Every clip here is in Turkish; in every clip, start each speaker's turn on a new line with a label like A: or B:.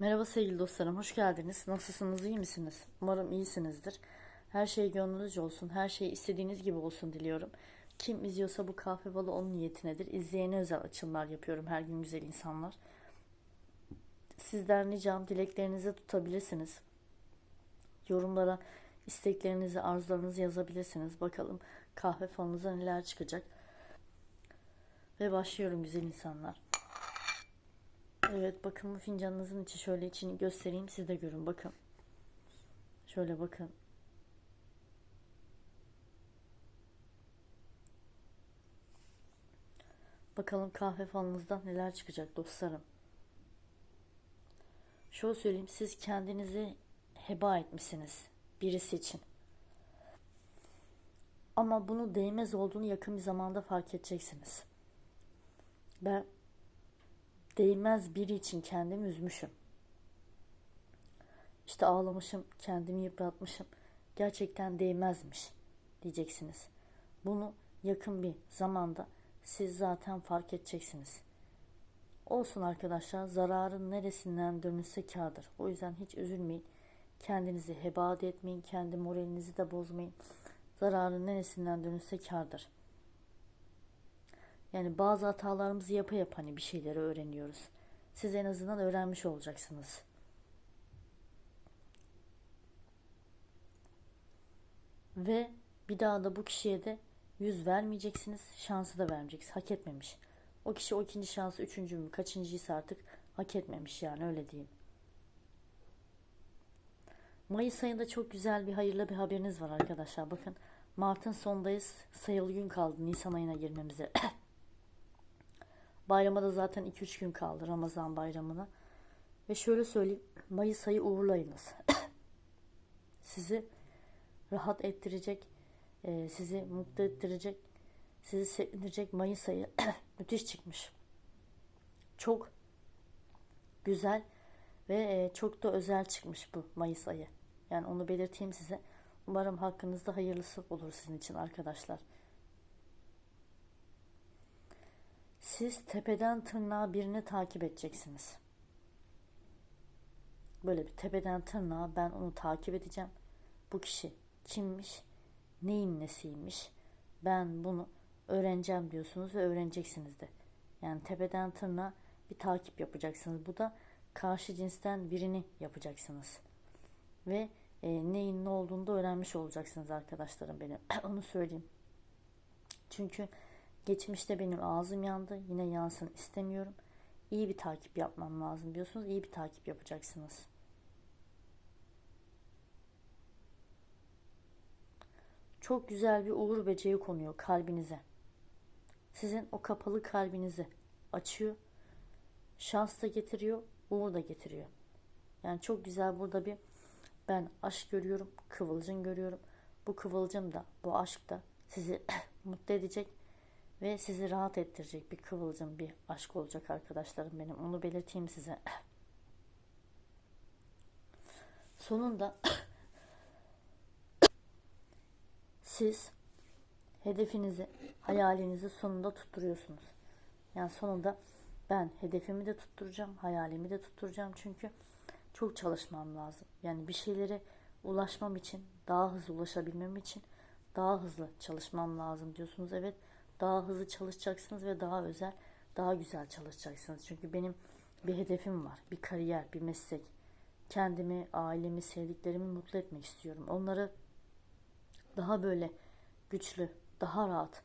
A: Merhaba sevgili dostlarım, hoş geldiniz. Nasılsınız, iyi misiniz? Umarım iyisinizdir. Her şey gönlünüzce olsun, her şey istediğiniz gibi olsun diliyorum. Kim izliyorsa bu kahve balı onun niyetinedir. İzleyene özel açımlar yapıyorum her gün güzel insanlar. Sizden ricam dileklerinizi tutabilirsiniz. Yorumlara isteklerinizi, arzularınızı yazabilirsiniz. Bakalım kahve falınıza neler çıkacak. Ve başlıyorum güzel insanlar. Evet bakın bu fincanınızın içi şöyle içini göstereyim siz de görün bakın. Şöyle bakın. Bakalım kahve falınızda neler çıkacak dostlarım. Şöyle söyleyeyim siz kendinizi heba etmişsiniz birisi için. Ama bunu değmez olduğunu yakın bir zamanda fark edeceksiniz. Ben değmez biri için kendimi üzmüşüm. İşte ağlamışım, kendimi yıpratmışım. Gerçekten değmezmiş diyeceksiniz. Bunu yakın bir zamanda siz zaten fark edeceksiniz. Olsun arkadaşlar zararın neresinden dönülse kârdır. O yüzden hiç üzülmeyin. Kendinizi heba etmeyin. Kendi moralinizi de bozmayın. Zararın neresinden dönülse kârdır. Yani bazı hatalarımızı yapa yapa hani bir şeyleri öğreniyoruz. Siz en azından öğrenmiş olacaksınız. Ve bir daha da bu kişiye de yüz vermeyeceksiniz. Şansı da vermeyeceksiniz. Hak etmemiş. O kişi o ikinci şansı üçüncü mü kaçıncıysa artık hak etmemiş yani öyle diyeyim. Mayıs ayında çok güzel bir hayırlı bir haberiniz var arkadaşlar. Bakın Mart'ın sondayız. Sayılı gün kaldı Nisan ayına girmemize. Bayrama da zaten 2-3 gün kaldı Ramazan bayramına. Ve şöyle söyleyeyim. Mayıs ayı uğurlayınız. sizi rahat ettirecek, e, sizi mutlu ettirecek, sizi sevindirecek Mayıs ayı müthiş çıkmış. Çok güzel ve e, çok da özel çıkmış bu Mayıs ayı. Yani onu belirteyim size. Umarım hakkınızda hayırlısı olur sizin için arkadaşlar. Siz tepeden tırnağa birini takip edeceksiniz. Böyle bir tepeden tırnağa ben onu takip edeceğim. Bu kişi kimmiş, neyin nesiymiş, ben bunu öğreneceğim diyorsunuz ve öğreneceksiniz de. Yani tepeden tırnağa bir takip yapacaksınız. Bu da karşı cinsten birini yapacaksınız. Ve e, neyin ne olduğunu da öğrenmiş olacaksınız arkadaşlarım benim. Onu söyleyeyim. Çünkü geçmişte benim ağzım yandı. Yine yansın istemiyorum. İyi bir takip yapmam lazım diyorsunuz. İyi bir takip yapacaksınız. Çok güzel bir uğur böceği konuyor kalbinize. Sizin o kapalı kalbinizi açıyor. Şans da getiriyor, uğur da getiriyor. Yani çok güzel burada bir ben aşk görüyorum, kıvılcım görüyorum. Bu kıvılcım da, bu aşk da sizi mutlu edecek ve sizi rahat ettirecek bir kıvılcım, bir aşk olacak arkadaşlarım benim. Onu belirteyim size. Sonunda siz hedefinizi, hayalinizi sonunda tutturuyorsunuz. Yani sonunda ben hedefimi de tutturacağım, hayalimi de tutturacağım. Çünkü çok çalışmam lazım. Yani bir şeylere ulaşmam için, daha hızlı ulaşabilmem için daha hızlı çalışmam lazım diyorsunuz. Evet, daha hızlı çalışacaksınız ve daha özel, daha güzel çalışacaksınız. Çünkü benim bir hedefim var, bir kariyer, bir meslek. Kendimi, ailemi, sevdiklerimi mutlu etmek istiyorum. Onları daha böyle güçlü, daha rahat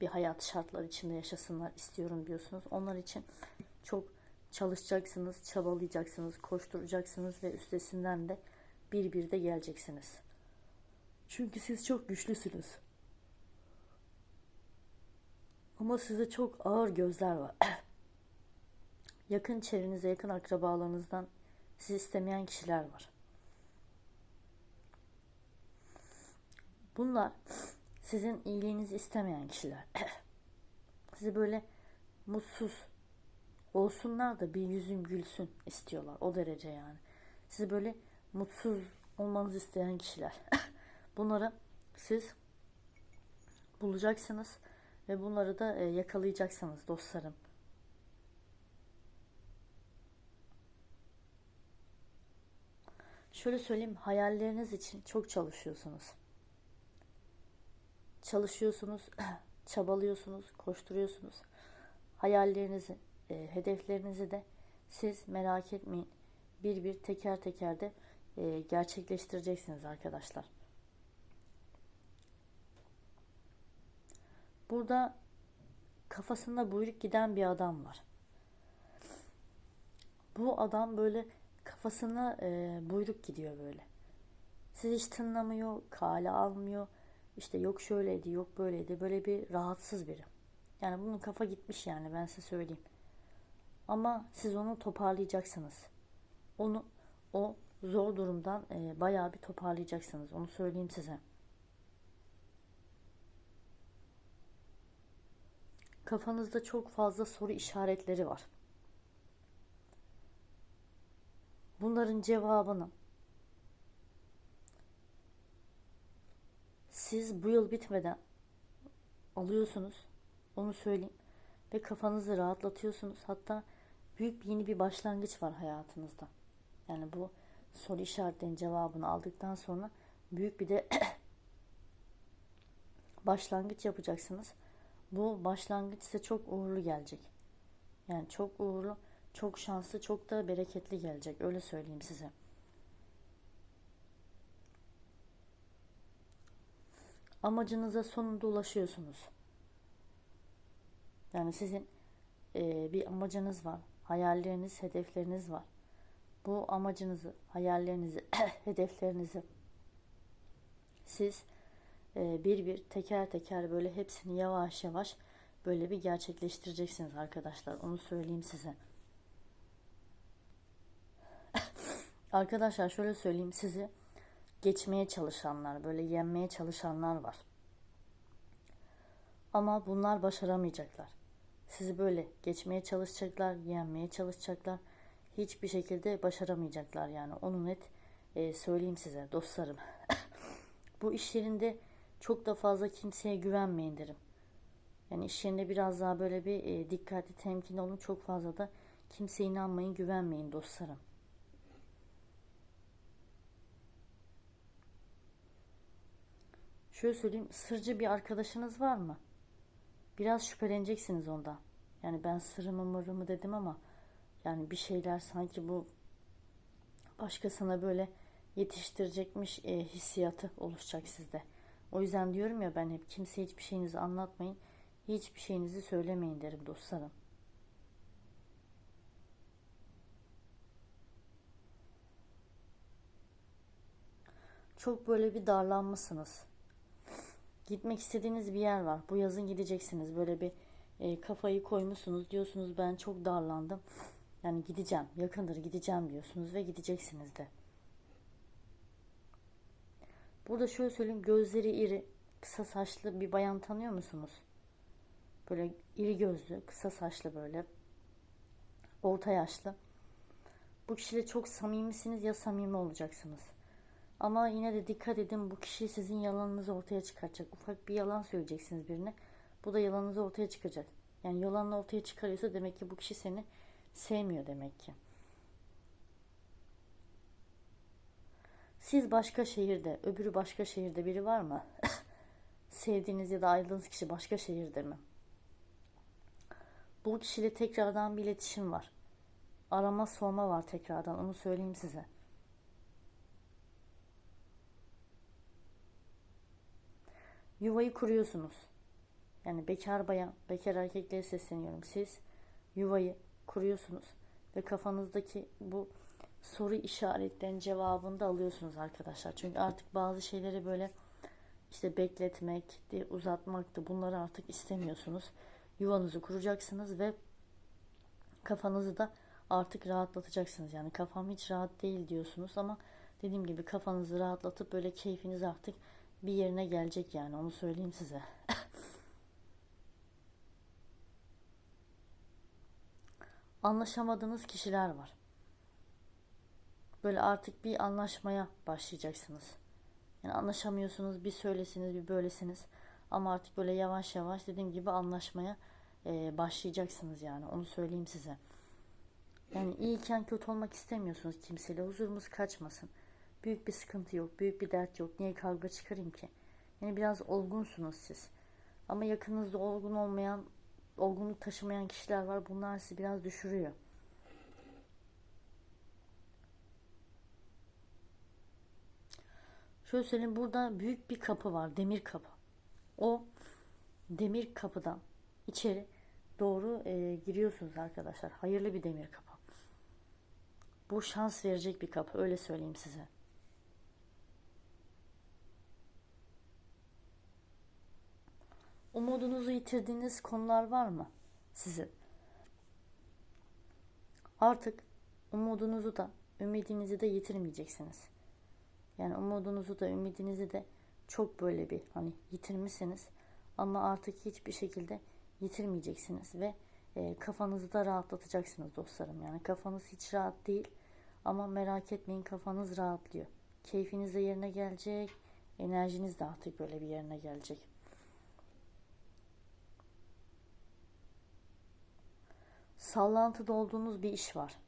A: bir hayat şartları içinde yaşasınlar istiyorum diyorsunuz. Onlar için çok çalışacaksınız, çabalayacaksınız, koşturacaksınız ve üstesinden de bir bir de geleceksiniz. Çünkü siz çok güçlüsünüz. Ama size çok ağır gözler var. yakın çevrenize, yakın akrabalarınızdan sizi istemeyen kişiler var. Bunlar sizin iyiliğinizi istemeyen kişiler. Sizi böyle mutsuz olsunlar da bir yüzüm gülsün istiyorlar. O derece yani. Sizi böyle mutsuz olmanızı isteyen kişiler. Bunları siz bulacaksınız ve bunları da e, yakalayacaksınız dostlarım. şöyle söyleyeyim hayalleriniz için çok çalışıyorsunuz. Çalışıyorsunuz, çabalıyorsunuz, koşturuyorsunuz. Hayallerinizi, e, hedeflerinizi de siz merak etmeyin. Bir bir teker teker de e, gerçekleştireceksiniz arkadaşlar. Burada kafasında buyruk giden bir adam var. Bu adam böyle kafasına e, buyruk gidiyor böyle. Siz hiç tınlamıyor, kale almıyor. İşte yok şöyleydi, yok böyleydi. Böyle bir rahatsız biri. Yani bunun kafa gitmiş yani ben size söyleyeyim. Ama siz onu toparlayacaksınız. Onu o zor durumdan e, bayağı bir toparlayacaksınız. Onu söyleyeyim size. Kafanızda çok fazla soru işaretleri var. Bunların cevabını siz bu yıl bitmeden alıyorsunuz. Onu söyleyeyim. Ve kafanızı rahatlatıyorsunuz. Hatta büyük bir yeni bir başlangıç var hayatınızda. Yani bu soru işaretlerinin cevabını aldıktan sonra büyük bir de başlangıç yapacaksınız. Bu başlangıç size çok uğurlu gelecek. Yani çok uğurlu, çok şanslı, çok da bereketli gelecek. Öyle söyleyeyim size. Amacınıza sonunda ulaşıyorsunuz. Yani sizin e, bir amacınız var. Hayalleriniz, hedefleriniz var. Bu amacınızı, hayallerinizi, hedeflerinizi siz bir bir teker teker böyle hepsini yavaş yavaş böyle bir gerçekleştireceksiniz arkadaşlar. Onu söyleyeyim size. arkadaşlar şöyle söyleyeyim sizi geçmeye çalışanlar, böyle yenmeye çalışanlar var. Ama bunlar başaramayacaklar. Sizi böyle geçmeye çalışacaklar, yenmeye çalışacaklar. Hiçbir şekilde başaramayacaklar yani. Onu net e, söyleyeyim size dostlarım. Bu iş yerinde çok da fazla kimseye güvenmeyin derim. Yani iş yerinde biraz daha böyle bir e, dikkatli, temkinli olun. Çok fazla da kimseye inanmayın, güvenmeyin dostlarım. Şöyle söyleyeyim, sırcı bir arkadaşınız var mı? Biraz şüpheleneceksiniz ondan. Yani ben sırrımı mırrımı dedim ama yani bir şeyler sanki bu başkasına böyle yetiştirecekmiş e, hissiyatı oluşacak sizde. O yüzden diyorum ya ben hep kimseye hiçbir şeyinizi anlatmayın. Hiçbir şeyinizi söylemeyin derim dostlarım. Çok böyle bir darlanmışsınız. Gitmek istediğiniz bir yer var. Bu yazın gideceksiniz. Böyle bir e, kafayı koymuşsunuz. Diyorsunuz ben çok darlandım. Yani gideceğim. Yakındır gideceğim diyorsunuz ve gideceksiniz de. Burada şöyle söyleyeyim. Gözleri iri, kısa saçlı bir bayan tanıyor musunuz? Böyle iri gözlü, kısa saçlı böyle. Orta yaşlı. Bu kişiyle çok samimisiniz ya samimi olacaksınız. Ama yine de dikkat edin bu kişi sizin yalanınızı ortaya çıkaracak. Ufak bir yalan söyleyeceksiniz birine. Bu da yalanınızı ortaya çıkacak. Yani yalanını ortaya çıkarıyorsa demek ki bu kişi seni sevmiyor demek ki. Siz başka şehirde, öbürü başka şehirde biri var mı? Sevdiğiniz ya da ayrıldığınız kişi başka şehirde mi? Bu kişiyle tekrardan bir iletişim var. Arama sorma var tekrardan onu söyleyeyim size. Yuvayı kuruyorsunuz. Yani bekar bayan, bekar erkeklere sesleniyorum. Siz yuvayı kuruyorsunuz ve kafanızdaki bu soru işaretlerinin cevabını da alıyorsunuz arkadaşlar. Çünkü artık bazı şeyleri böyle işte bekletmekti, uzatmaktı bunları artık istemiyorsunuz. Yuvanızı kuracaksınız ve kafanızı da artık rahatlatacaksınız. Yani kafam hiç rahat değil diyorsunuz ama dediğim gibi kafanızı rahatlatıp böyle keyfiniz artık bir yerine gelecek yani onu söyleyeyim size. Anlaşamadığınız kişiler var. Böyle artık bir anlaşmaya başlayacaksınız. Yani anlaşamıyorsunuz, bir söylesiniz, bir böylesiniz. Ama artık böyle yavaş yavaş dediğim gibi anlaşmaya e, başlayacaksınız yani. Onu söyleyeyim size. Yani iyiyken kötü olmak istemiyorsunuz kimseyle. Huzurumuz kaçmasın. Büyük bir sıkıntı yok, büyük bir dert yok. Niye kavga çıkarayım ki? Yani biraz olgunsunuz siz. Ama yakınınızda olgun olmayan, olgunluk taşımayan kişiler var. Bunlar sizi biraz düşürüyor. Şöyle söyleyeyim burada büyük bir kapı var. Demir kapı. O demir kapıdan içeri doğru e, giriyorsunuz arkadaşlar. Hayırlı bir demir kapı. Bu şans verecek bir kapı. Öyle söyleyeyim size. Umudunuzu yitirdiğiniz konular var mı sizin? Artık umudunuzu da ümidinizi de yitirmeyeceksiniz. Yani umudunuzu da ümidinizi de çok böyle bir hani yitirmişsiniz ama artık hiçbir şekilde yitirmeyeceksiniz ve e, kafanızı da rahatlatacaksınız dostlarım. Yani kafanız hiç rahat değil ama merak etmeyin kafanız rahatlıyor. Keyfiniz de yerine gelecek, enerjiniz de artık böyle bir yerine gelecek. Sallantıda olduğunuz bir iş var.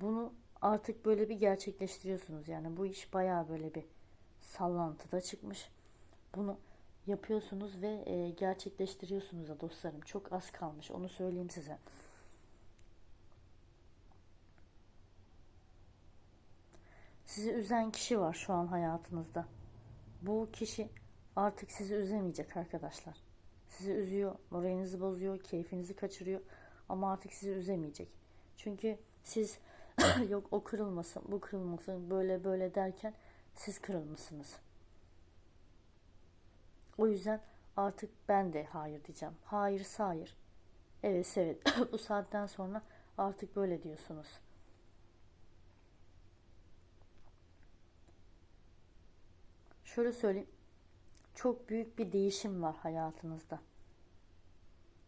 A: Bunu artık böyle bir gerçekleştiriyorsunuz. Yani bu iş bayağı böyle bir sallantıda çıkmış. Bunu yapıyorsunuz ve e, gerçekleştiriyorsunuz da dostlarım. Çok az kalmış onu söyleyeyim size. Sizi üzen kişi var şu an hayatınızda. Bu kişi artık sizi üzemeyecek arkadaşlar. Sizi üzüyor, moralinizi bozuyor, keyfinizi kaçırıyor ama artık sizi üzemeyecek. Çünkü siz yok o kırılmasın, bu kırılmasın, böyle böyle derken siz kırılmışsınız. O yüzden artık ben de hayır diyeceğim. Hayır, hayır. Evet, evet. bu saatten sonra artık böyle diyorsunuz. Şöyle söyleyeyim. Çok büyük bir değişim var hayatınızda.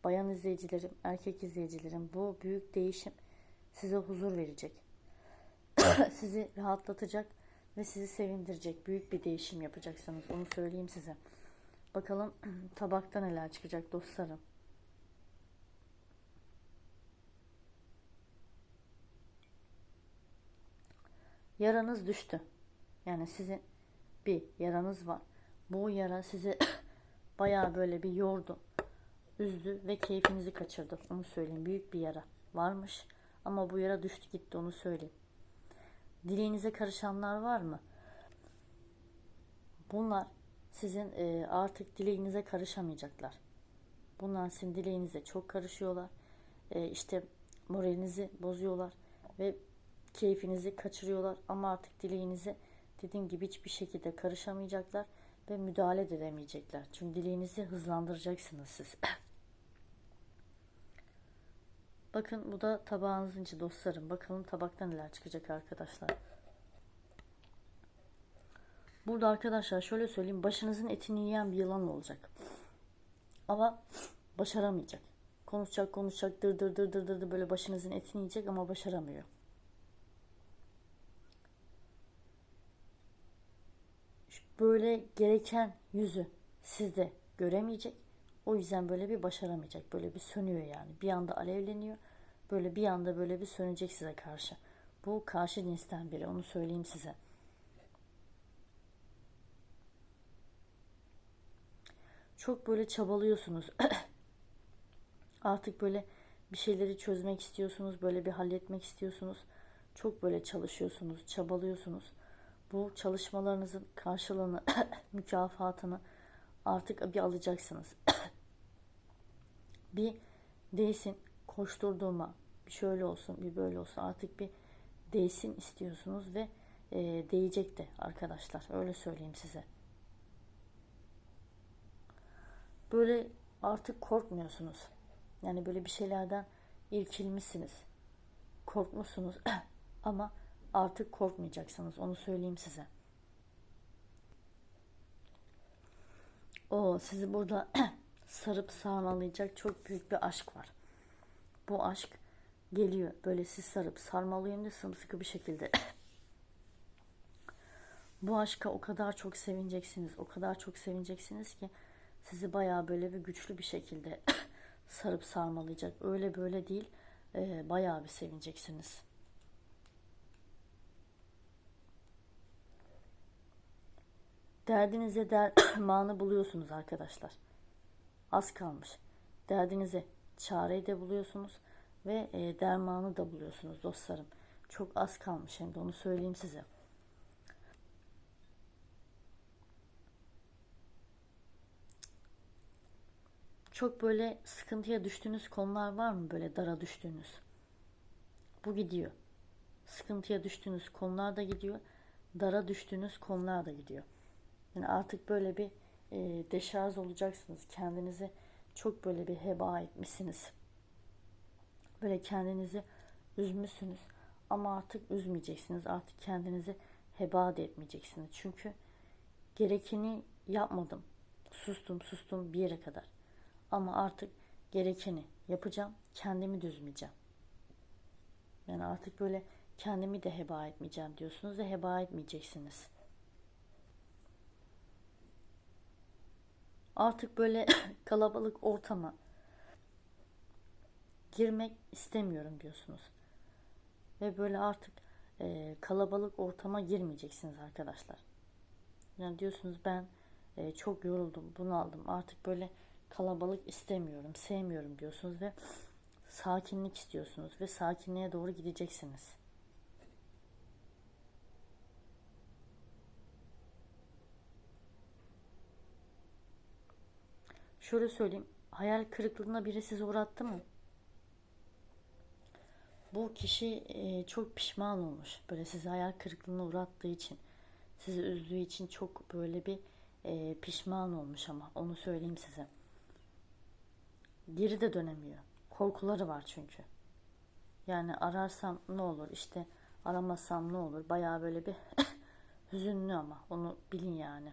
A: Bayan izleyicilerim, erkek izleyicilerim bu büyük değişim size huzur verecek. sizi rahatlatacak ve sizi sevindirecek büyük bir değişim yapacaksınız. Onu söyleyeyim size. Bakalım tabakta neler çıkacak dostlarım. Yaranız düştü. Yani sizin bir yaranız var. Bu yara sizi bayağı böyle bir yordu, üzdü ve keyfinizi kaçırdı. Onu söyleyeyim. Büyük bir yara varmış. Ama bu yara düştü gitti onu söyleyeyim. Dileğinize karışanlar var mı? Bunlar sizin e, artık dileğinize karışamayacaklar. Bunlar sizin dileğinize çok karışıyorlar. E, işte moralinizi bozuyorlar ve keyfinizi kaçırıyorlar ama artık dileğinizi dediğim gibi hiçbir şekilde karışamayacaklar ve müdahale de edemeyecekler. Çünkü dileğinizi hızlandıracaksınız siz. Bakın bu da tabağınızın içi dostlarım. Bakalım tabakta neler çıkacak arkadaşlar. Burada arkadaşlar şöyle söyleyeyim. Başınızın etini yiyen bir yılan olacak. Ama başaramayacak. Konuşacak konuşacak dır dır dır dır dır böyle başınızın etini yiyecek ama başaramıyor. Böyle gereken yüzü sizde göremeyecek. O yüzden böyle bir başaramayacak. Böyle bir sönüyor yani. Bir anda alevleniyor. Böyle bir anda böyle bir sönecek size karşı. Bu karşı cinsten biri. Onu söyleyeyim size. Çok böyle çabalıyorsunuz. Artık böyle bir şeyleri çözmek istiyorsunuz. Böyle bir halletmek istiyorsunuz. Çok böyle çalışıyorsunuz, çabalıyorsunuz. Bu çalışmalarınızın karşılığını, mükafatını artık bir alacaksınız. bir değsin koşturduğuma bir şöyle olsun bir böyle olsun artık bir değsin istiyorsunuz ve e, değecek de arkadaşlar öyle söyleyeyim size. Böyle artık korkmuyorsunuz. Yani böyle bir şeylerden irkilmişsiniz. Korkmuşsunuz ama artık korkmayacaksınız onu söyleyeyim size. O sizi burada sarıp sarmalayacak çok büyük bir aşk var. Bu aşk geliyor. Böyle siz sarıp sarmalayayım da sımsıkı bir şekilde. Bu aşka o kadar çok sevineceksiniz. O kadar çok sevineceksiniz ki sizi baya böyle bir güçlü bir şekilde sarıp sarmalayacak. Öyle böyle değil. E, bayağı bir sevineceksiniz. Derdinize dermanı buluyorsunuz arkadaşlar. Az kalmış. Derdinize çareyi de buluyorsunuz ve e, dermanı da buluyorsunuz dostlarım. Çok az kalmış hem de onu söyleyeyim size. Çok böyle sıkıntıya düştüğünüz konular var mı? Böyle dara düştüğünüz. Bu gidiyor. Sıkıntıya düştüğünüz konular da gidiyor. Dara düştüğünüz konular da gidiyor. Yani artık böyle bir e, deşarj olacaksınız. Kendinizi çok böyle bir heba etmişsiniz. Böyle kendinizi üzmüşsünüz. Ama artık üzmeyeceksiniz. Artık kendinizi heba da etmeyeceksiniz. Çünkü gerekeni yapmadım. Sustum sustum bir yere kadar. Ama artık gerekeni yapacağım. Kendimi düzmeyeceğim. Yani artık böyle kendimi de heba etmeyeceğim diyorsunuz ve heba etmeyeceksiniz. Artık böyle kalabalık ortama girmek istemiyorum diyorsunuz. Ve böyle artık e, kalabalık ortama girmeyeceksiniz arkadaşlar. Yani diyorsunuz ben e, çok yoruldum, bunaldım. Artık böyle kalabalık istemiyorum, sevmiyorum diyorsunuz ve sakinlik istiyorsunuz ve sakinliğe doğru gideceksiniz. Şöyle söyleyeyim, hayal kırıklığına biri sizi uğrattı mı? Bu kişi e, çok pişman olmuş. Böyle sizi hayal kırıklığına uğrattığı için, sizi üzdüğü için çok böyle bir e, pişman olmuş ama onu söyleyeyim size. Geri de dönemiyor. Korkuları var çünkü. Yani ararsam ne olur işte aramasam ne olur bayağı böyle bir hüzünlü ama onu bilin yani.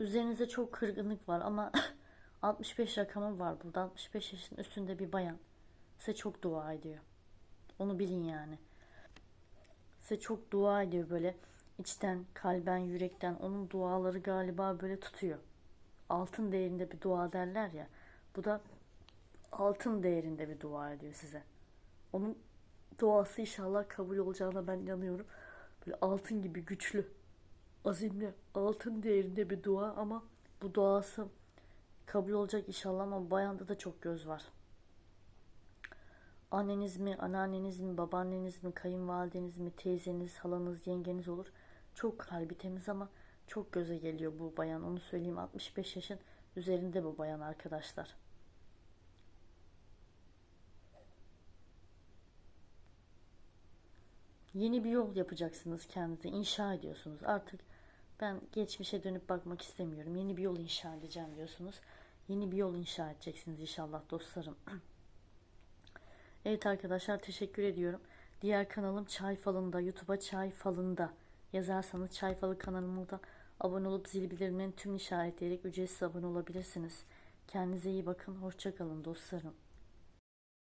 A: Üzerinize çok kırgınlık var ama 65 rakamı var burada. 65 yaşın üstünde bir bayan. Size çok dua ediyor. Onu bilin yani. Size çok dua ediyor böyle içten, kalben, yürekten. Onun duaları galiba böyle tutuyor. Altın değerinde bir dua derler ya. Bu da altın değerinde bir dua ediyor size. Onun duası inşallah kabul olacağına ben inanıyorum. Böyle altın gibi güçlü, azimli, altın değerinde bir dua ama bu duası kabul olacak inşallah ama bayanda da çok göz var. Anneniz mi, anneanneniz mi, babaanneniz mi, kayınvalideniz mi, teyzeniz, halanız, yengeniz olur. Çok kalbi temiz ama çok göze geliyor bu bayan. Onu söyleyeyim 65 yaşın üzerinde bu bayan arkadaşlar. Yeni bir yol yapacaksınız kendinize. inşa ediyorsunuz. Artık ben geçmişe dönüp bakmak istemiyorum. Yeni bir yol inşa edeceğim diyorsunuz. Yeni bir yol inşa edeceksiniz inşallah dostlarım. evet arkadaşlar teşekkür ediyorum. Diğer kanalım Çay Falı'nda. YouTube'a Çay Falı'nda yazarsanız Çay Falı kanalıma da abone olup zil bildirimlerini tüm işaretleyerek ücretsiz abone olabilirsiniz. Kendinize iyi bakın. Hoşçakalın dostlarım.